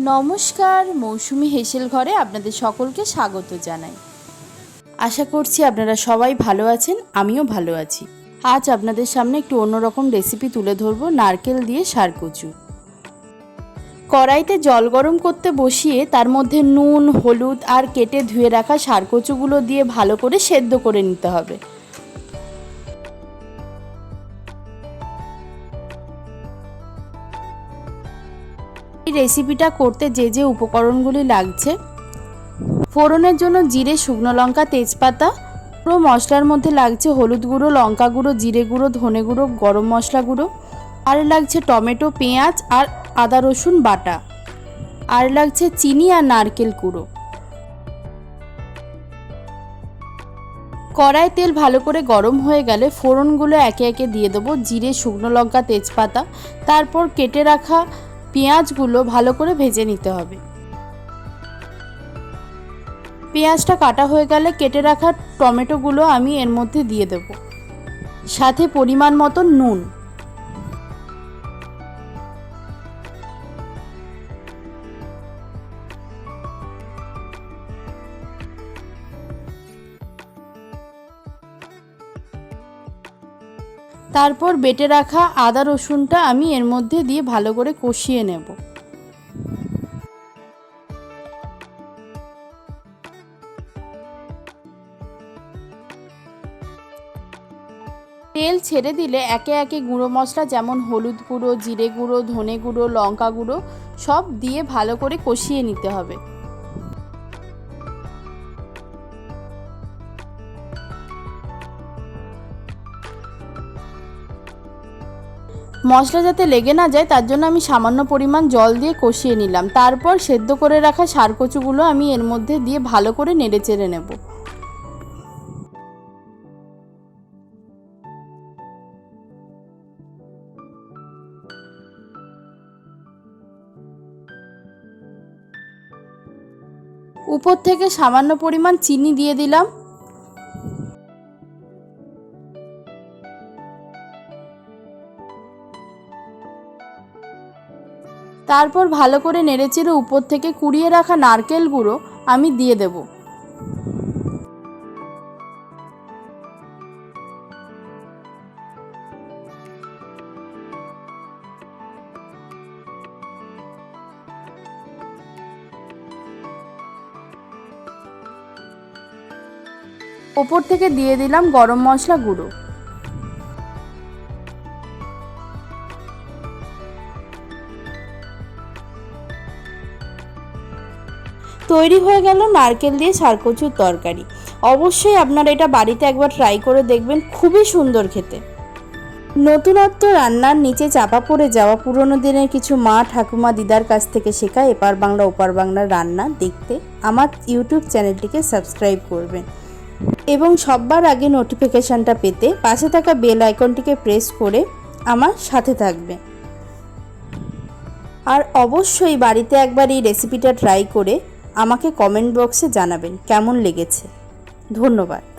নমস্কার, মৌসুমি হেসেল ঘরে আপনাদের সকলকে স্বাগত জানাই। আশা করছি আপনারা সবাই ভালো আছেন, আমিও ভালো আছি। আজ আপনাদের সামনে একটু অন্যরকম রেসিপি তুলে ধরব, নারকেল দিয়ে সারকচু কড়াইতে জল গরম করতে বসিয়ে তার মধ্যে নুন, হলুদ আর কেটে ধুয়ে রাখা সারকচুগুলো দিয়ে ভালো করে সেদ্ধ করে নিতে হবে। এই রেসিপিটা করতে যে যে উপকরণগুলি লাগছে, ফোড়নের জন্য জিরে, শুকনো লঙ্কা, তেজপাতা, পুরো মশলার মধ্যে লাগছে হলুদ গুঁড়ো, লঙ্কা গুঁড়ো, জিরে গুঁড়ো, ধনে গুঁড়ো, গরম মশলা গুঁড়ো, আর লাগছে টমেটো, পেঁয়াজ, আর আদা, রসুন বাটা, আর লাগছে চিনি আর নারকেল কুড়ো কড়াই তেল ভালো করে গরম হয়ে গেলে ফোড়নগুলো একে একে দিয়ে দেবো, জিরে, শুকনো লঙ্কা, তেজপাতা, তারপর কেটে রাখা পেঁয়াজগুলো ভালো করে ভেজে নিতে হবে। পেঁয়াজটা কাটা হয়ে গেলে কেটে রাখা টমেটোগুলো আমি এর মধ্যে দিয়ে দেব। সাথে পরিমাণ মতো নুন। তারপর বেটে রাখা আদা রসুনটা আমি এর মধ্যে দিয়ে ভালো করে কষিয়ে নেব। তেল ছেড়ে দিলে একে একে গুঁড়ো মশলা যেমন হলুদ গুঁড়ো, জিরে গুঁড়ো, ধনে গুঁড়ো, লঙ্কা গুঁড়ো সব দিয়ে ভালো করে কষিয়ে নিতে হবে। মশলা যাতে লেগে না যায়, তার জন্য আমি সামান্য পরিমাণ জল দিয়ে কষিয়ে নিলাম। তারপর সেদ্ধ করে রাখা সারকচুগুলো আমি এর মধ্যে দিয়ে ভালো করে নেড়ে চেড়ে নেব। উপর থেকে সামান্য পরিমাণ চিনি দিয়ে দিলাম। তারপর ভালো করে নেড়েচেড়ে উপর থেকে কুড়িয়ে রাখা নারকেল গুঁড়ো আমি দিয়ে দেব। ওপর থেকে দিয়ে দিলাম গরম মশলা গুঁড়ো। তৈরি হয়ে গেল নারকেল দিয়ে সারকচুর তরকারি। অবশ্যই আপনারা এটা বাড়িতে একবার ট্রাই করে দেখবেন, খুবই সুন্দর খেতে। নতুনত্ব রান্নার নিচে চাপা পড়ে যাওয়া পুরনো দিনের কিছু মা ঠাকুমা দিদার কাছ থেকে শেখা এপার বাংলা, ওপার বাংলার রান্না দেখতে আমার ইউটিউব চ্যানেলটিকে সাবস্ক্রাইব করবেন। এবং সববার আগে নোটিফিকেশানটা পেতে পাশে থাকা বেল আইকনটিকে প্রেস করে আমার সাথে থাকবে আর অবশ্যই বাড়িতে একবার এই রেসিপিটা ট্রাই করে আমাকে কমেন্ট বক্সে জানাবেন কেমন লেগেছে। ধন্যবাদ।